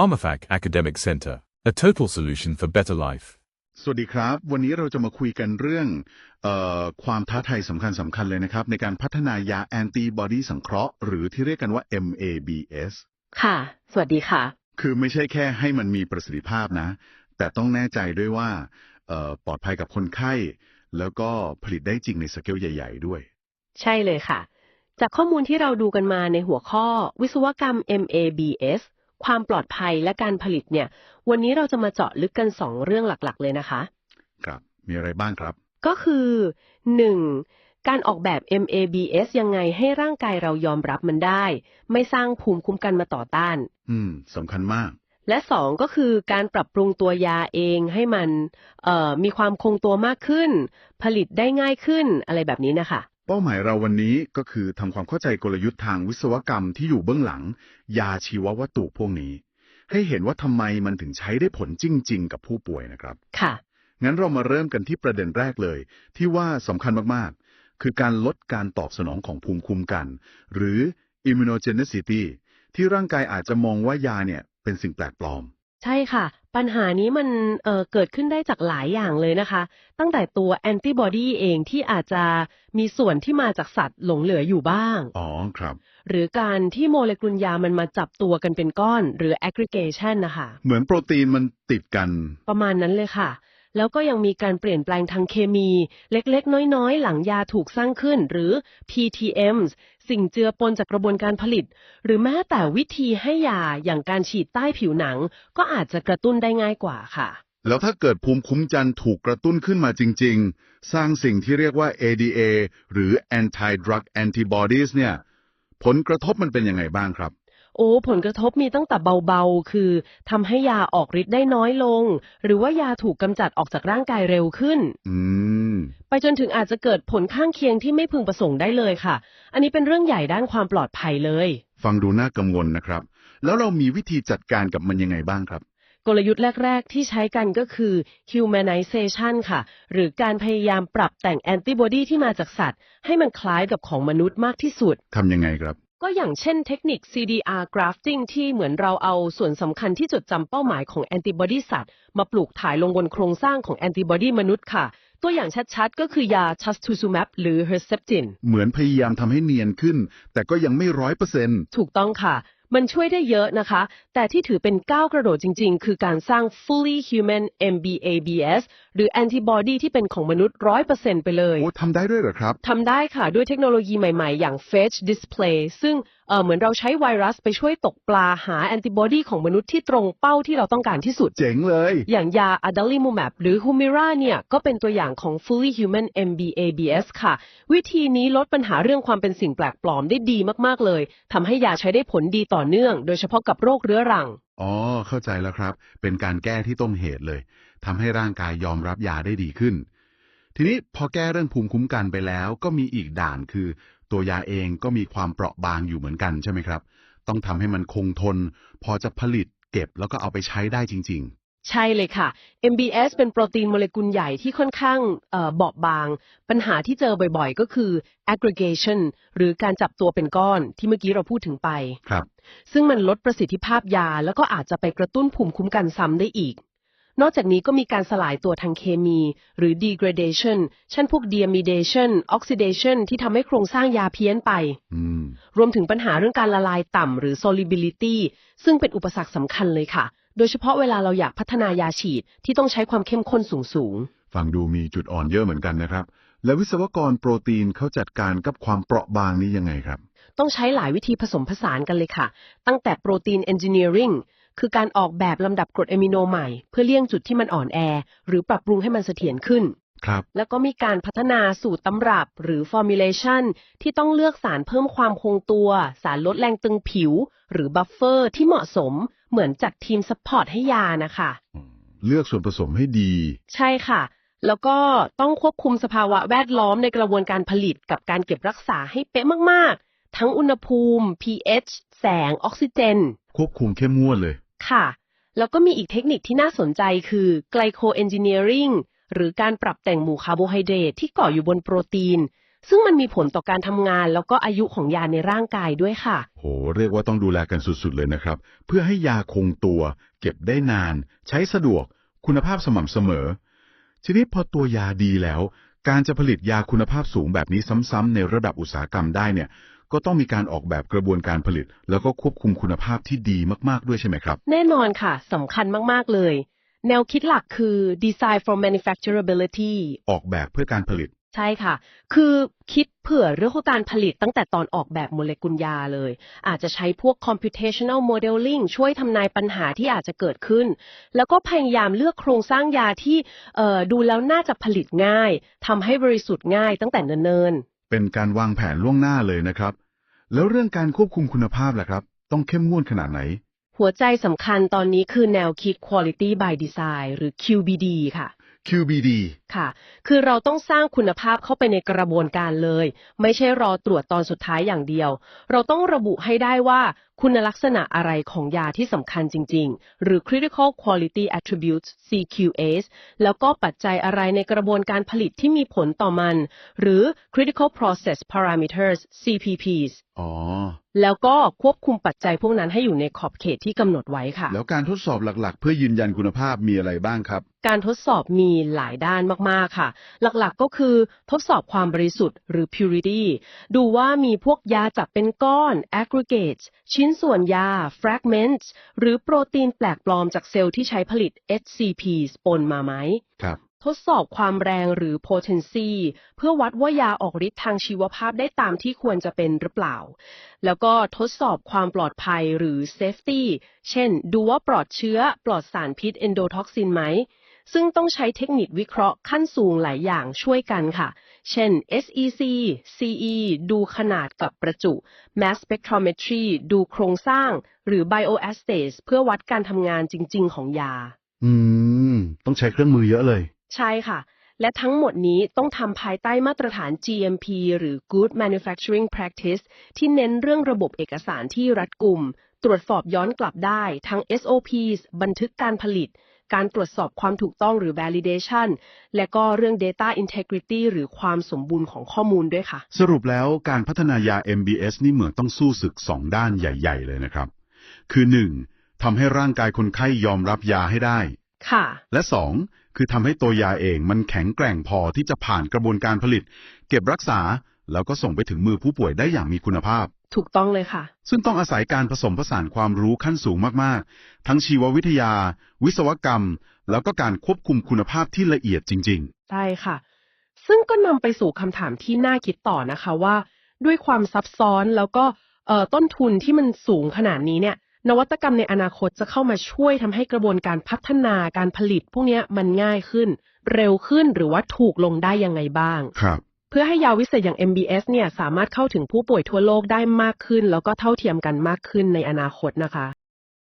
PharmaFac Academic Center, a total solution for better life. สวัสดีครับ วันนี้เราจะมาคุยกันเรื่องเออความท้าทายสำคัญสำคัญเลยนะครับ ในการพัฒนายาแอนติบอดีสังเคราะห์ หรือที่เรียกกันว่า MABS ค่ะ สวัสดีค่ะ คือไม่ใช่แค่ให้มันมีประสิทธิภาพนะ แต่ต้องแน่ใจด้วยว่าเอ่อปลอดภัยกับคนไข้ แล้วก็ผลิตได้จริงในสเกลใหญ่ ๆ ด้วย ใช่เลยค่ะ จากข้อมูลที่เราดูกันมาในหัวข้อวิศวกรรม MABS ความปลอดภัยและการผลิตเนี่ย วันนี้เราจะมาเจาะลึกกัน 2 เรื่องหลักๆ เลยนะคะ ครับมีอะไรบ้างครับ ก็คือ 1. การออกแบบ MABS ยังไงให้ร่างกายเรายอมรับมันได้ ไม่สร้างภูมิคุ้มกันมาต่อต้าน อืมสำคัญมาก และสองก็คือการปรับปรุงตัวยาเองให้มันเอ่อมีความคงตัวมากขึ้น ผลิตได้ง่ายขึ้นอะไรแบบนี้นะคะ เป้าหมายเราวันนี้ก็คือทำความเข้าใจกลยุทธ์ทางวิศวกรรมที่อยู่เบื้องหลัง ยาชีววัตถุพวกนี้ ให้เห็นว่าทำไมมันถึงใช้ได้ผลจริง ๆ กับผู้ป่วยนะครับ ค่ะ งั้นเรามาเริ่มกันที่ประเด็นแรกเลย ที่ว่าสำคัญมากๆ คือการลดการตอบสนองของภูมิคุ้มกัน หรือ immunogenicity ที่ร่างกายอาจจะมองว่ายาเนี่ยเป็นสิ่งแปลกปลอม ใช่ค่ะ ปัญหานี้มันเอ่อเกิดขึ้นได้จากหลายอย่างเลยนะคะ ตั้งแต่ตัวแอนติบอดีเองที่อาจจะมีส่วนที่มาจากสัตว์หลงเหลืออยู่บ้าง อ๋อครับ หรือการที่โมเลกุลยามันมาจับตัวกันเป็นก้อน หรือ aggregation นะคะเหมือนโปรตีนมันติดกัน ประมาณนั้นเลยค่ะ แล้วก็ยังมีการเปลี่ยนแปลงทางเคมี เล็กๆ น้อยๆ หลังยาถูกสร้างขึ้นหรือ PTMs สิ่งเจือปนจากกระบวนการผลิต หรือแม้แต่วิธีให้ยาอย่างการฉีดใต้ผิวหนัง ก็อาจจะกระตุ้นได้ง่ายกว่าค่ะ แล้วถ้าเกิดภูมิคุ้มกันถูกกระตุ้นขึ้นมาจริง ๆ สร้างสิ่งที่เรียกว่า ADA หรือ Anti Drug Antibodies เนี่ย ผลกระทบมันเป็นยังไงบ้างครับโอ้ ผลกระทบมีตั้งแต่เบาๆ คือทำให้ยาออกฤทธิ์ได้น้อยลง หรือว่ายาถูกกำจัดออกจากร่างกายเร็วขึ้น อืม ไปจนถึงอาจจะเกิดผลข้างเคียงที่ไม่พึงประสงค์ได้เลยค่ะ อันนี้เป็นเรื่องใหญ่ด้านความปลอดภัยเลย ฟังดูน่ากังวลนะครับ แล้วเรามีวิธีจัดการกับมันยังไงบ้างครับกลยุทธ์แรก ๆ ที่ใช้กันก็คือ humanization ค่ะ หรือการพยายามปรับแต่งแอนติบอดีที่มาจากสัตว์ ให้มันคล้ายกับของมนุษย์มากที่สุด ทำยังไงครับ ก็อย่างเช่นเทคนิค CDR grafting ที่เหมือนเราเอาส่วนสำคัญที่จดจำเป้าหมายของแอนติบอดีสัตว์ มาปลูกถ่ายลงบนโครงสร้างของแอนติบอดีมนุษย์ค่ะ ตัวอย่างชัดๆ ก็คือยา trastuzumab หรือ Herceptin เหมือนพยายามทำให้เนียนขึ้น แต่ก็ยังไม่ร้อยเปอร์เซ็นต์ถูกต้องค่ะ มันช่วยได้เยอะนะคะ แต่ที่ถือเป็นก้าวกระโดดจริง ๆ คือการสร้าง fully human MBABS หรือ antibody ที่เป็นของมนุษย์100%ไปเลยโอ้ทำได้ด้วยเหรอครับ ทำได้ค่ะด้วยเทคโนโลยีใหม่ๆ อย่าง Phage Display ซึ่ง เอ่อเหมือนเราใช้ไวรัสไปช่วยตกปลาหาแอนติบอดีของมนุษย์ที่ตรงเป้าที่เราต้องการที่สุด เจ๋งเลย อย่างยา adalimumab หรือ Humira เนี่ย ก็เป็นตัวอย่างของ fully human MBABS ค่ะ วิธีนี้ลดปัญหาเรื่องความเป็นสิ่งแปลกปลอมได้ดีมาก ๆ เลยทำให้ยาใช้ได้ผลดีต่อเนื่อง โดยเฉพาะกับโรคเรื้อรัง อ๋อ เข้าใจแล้วครับ เป็นการแก้ที่ต้นเหตุเลยทำให้ร่างกายยอมรับยาได้ดีขึ้น ทีนี้พอแก้เรื่องภูมิคุ้มกันไปแล้ว ก็มีอีกด่านคือ ตัวยาเองก็มีความเปราะบางอยู่เหมือนกันใช่ไหมครับ ต้องทำให้มันคงทน พอจะผลิตเก็บแล้วก็เอาไปใช้ได้จริงใช่เลยค่ะ MBS เป็นโปรตีนโมเลกุลใหญ่ที่ค่อนข้างเอ่อเบาบาง ปัญหาที่เจอบ่อยๆ ก็คือ aggregation หรือการจับตัวเป็นก้อนที่เมื่อกี้เราพูดถึงไปๆครับ ซึ่งมันลดประสิทธิภาพยา แล้วก็อาจจะไปกระตุ้นภูมิคุ้มกันซ้ำได้อีก นอกจากนี้ก็มีการสลายตัวทางเคมี หรือ degradation เช่นพวก deamidation oxidation ที่ทำให้โครงสร้างยาเพี้ยนไปอืมรวมถึงปัญหาเรื่องการละลายต่ำหรือ solubility ซึ่งเป็นอุปสรรคสำคัญเลยค่ะ โดยเฉพาะเวลาเราอยากพัฒนายาฉีดที่ต้องใช้ความเข้มข้นสูงฟังดูมีจุดอ่อนเยอะเหมือนกันนะครับ แล้ววิศวกรโปรตีนเขาจัดการกับความเปราะบางนี้ยังไงครับๆต้องใช้หลายวิธีผสมผสานกันเลยค่ะ ตั้งแต่โปรตีน engineering คือการออกแบบลำดับกรดอะมิโนใหม่ เพื่อเลี่ยงจุดที่มันอ่อนแอ หรือปรับปรุงให้มันเสถียรขึ้น ครับ แล้วก็มีการพัฒนาสูตรตำรับหรือ formulation ที่ต้องเลือกสารเพิ่มความคงตัว สารลดแรงตึงผิว หรือบัฟเฟอร์ที่เหมาะสม เหมือนจัดทีมซัพพอร์ตให้ยานะคะ เลือกส่วนผสมให้ดี ใช่ค่ะ แล้วก็ต้องควบคุมสภาวะแวดล้อมในกระบวนการผลิตกับการเก็บรักษาให้เป๊ะมาก ๆ ทั้งอุณหภูมิ pH แสง ออกซิเจน ควบคุมเข้มงวดเลย ค่ะ แล้วก็มีอีกเทคนิคที่น่าสนใจคือ glycoengineering หรือการปรับแต่งหมู่คาร์โบไฮเดรตที่เกาะอยู่บนโปรตีน ซึ่งมันมีผลต่อการทำงาน แล้วก็อายุของยาในร่างกายด้วยค่ะ โห เรียกว่าต้องดูแลกันสุดๆเลยนะครับ เพื่อให้ยาคงตัว เก็บได้นาน ใช้สะดวก คุณภาพสม่ำเสมอ ทีนี้พอตัวยาดีแล้ว การจะผลิตยาคุณภาพสูงแบบนี้ซ้ำๆในระดับอุตสาหกรรมได้เนี่ย ก็ต้องมีการออกแบบกระบวนการผลิต แล้วก็ควบคุมคุณภาพที่ดีมากๆด้วยใช่ไหมครับ แน่นอนค่ะสำคัญมาก ๆ เลย แนวคิดหลักคือ design for manufacturability ออกแบบเพื่อการผลิต ใช่ค่ะ คือคิดเผื่อเรื่องของการผลิตตั้งแต่ตอนออกแบบโมเลกุลยาเลย อาจจะใช้พวก computational modeling ช่วยทำนายปัญหาที่อาจจะเกิดขึ้น แล้วก็พยายามเลือกโครงสร้างยาที่เอ่อดูแล้วน่าจะผลิตง่ายทำให้บริสุทธิ์ง่ายตั้งแต่เนิ่นๆ เป็นการวางแผนล่วงหน้าเลยนะครับ แล้วเรื่องการควบคุมคุณภาพล่ะครับ ต้องเข้มงวดขนาดไหน หัวใจสำคัญตอนนี้คือแนวคิด Quality by Design หรือ QBD ค่ะ QBD ค่ะ คือเราต้องสร้างคุณภาพเข้าไปในกระบวนการเลย ไม่ใช่รอตรวจตอนสุดท้ายอย่างเดียว เราต้องระบุให้ได้ว่าคุณลักษณะอะไรของยาที่สำคัญจริง ๆ หรือ Critical Quality Attributes CQAs แล้วก็ปัจจัยอะไรในกระบวนการผลิตที่มีผลต่อมัน หรือ Critical Process Parameters CPPs อ๋อ แล้วก็ควบคุมปัจจัยพวกนั้นให้อยู่ในขอบเขตที่กำหนดไว้ค่ะ แล้วการทดสอบหลักๆ เพื่อยืนยันคุณภาพมีอะไรบ้างครับ การทดสอบมีหลายด้านมาก ๆ ค่ะ หลักๆก็คือทดสอบความบริสุทธิ์หรือ purity ดูว่ามีพวกยาจับเป็นก้อน aggregates ชิ้นส่วนยา fragments หรือโปรตีนแปลกปลอมจากเซลล์ที่ใช้ผลิต HCPs ปนมาไหมครับทดสอบความแรงหรือ potency เพื่อวัดว่ายาออกฤทธิ์ทางชีวภาพได้ตามที่ควรจะเป็นหรือเปล่า แล้วก็ทดสอบความปลอดภัยหรือ safety เช่น ดูว่าปลอดเชื้อ ปลอดสารพิษ endotoxin ไหม ซึ่งต้องใช้เทคนิควิเคราะห์ขั้นสูงหลายอย่างช่วยกันค่ะ เช่น SEC CE ดูขนาดกับประจุ Mass spectrometry ดูโครงสร้าง หรือ bioassays เพื่อวัดการทำงานจริง ๆ ของยา อืม ต้องใช้เครื่องมือเยอะเลย ใช่ค่ะ และทั้งหมดนี้ต้องทำภายใต้มาตรฐาน GMP หรือ Good Manufacturing Practice ที่เน้นเรื่องระบบเอกสารที่รัดกุม ตรวจสอบย้อนกลับได้ทั้ง SOPs บันทึกการผลิต การตรวจสอบความถูกต้องหรือ validation และก็เรื่อง data integrity หรือความสมบูรณ์ของข้อมูลด้วยค่ะ สรุปแล้วการพัฒนายา MBS นี่เหมือนต้องสู้ศึกสองด้านใหญ่ ๆ เลยนะครับ คือหนึ่งทำให้ร่างกายคนไข้ยอมรับยาให้ได้ ค่ะ และสองคือทำให้ตัวยาเองมันแข็งแกร่งพอที่จะผ่านกระบวนการผลิต เก็บรักษา แล้วก็ส่งไปถึงมือผู้ป่วยได้อย่างมีคุณภาพ ถูกต้องเลยค่ะ ซึ่งต้องอาศัยการผสมผสานความรู้ขั้นสูงมากๆ ทั้งชีววิทยา วิศวกรรม แล้วก็การควบคุมคุณภาพที่ละเอียดจริงใช่ค่ะ ซึ่งก็นำไปสู่คำถามที่น่าคิดต่อนะคะว่า ด้วยความซับซ้อนแล้วก็เอ่อต้นทุนที่มันสูงขนาดนี้เนี่ย นวัตกรรมในอนาคตจะเข้ามาช่วยทำให้กระบวนการพัฒนาการผลิต พวกเนี้ยมันง่ายขึ้น เร็วขึ้นหรือว่าถูกลงได้ยังไงบ้างๆครับ เพื่อให้ยาวิเศษอย่าง MBS เนี่ยสามารถเข้าถึงผู้ป่วยทั่วโลกได้มากขึ้น แล้วก็เท่าเทียมกันมากขึ้นในอนาคตนะคะ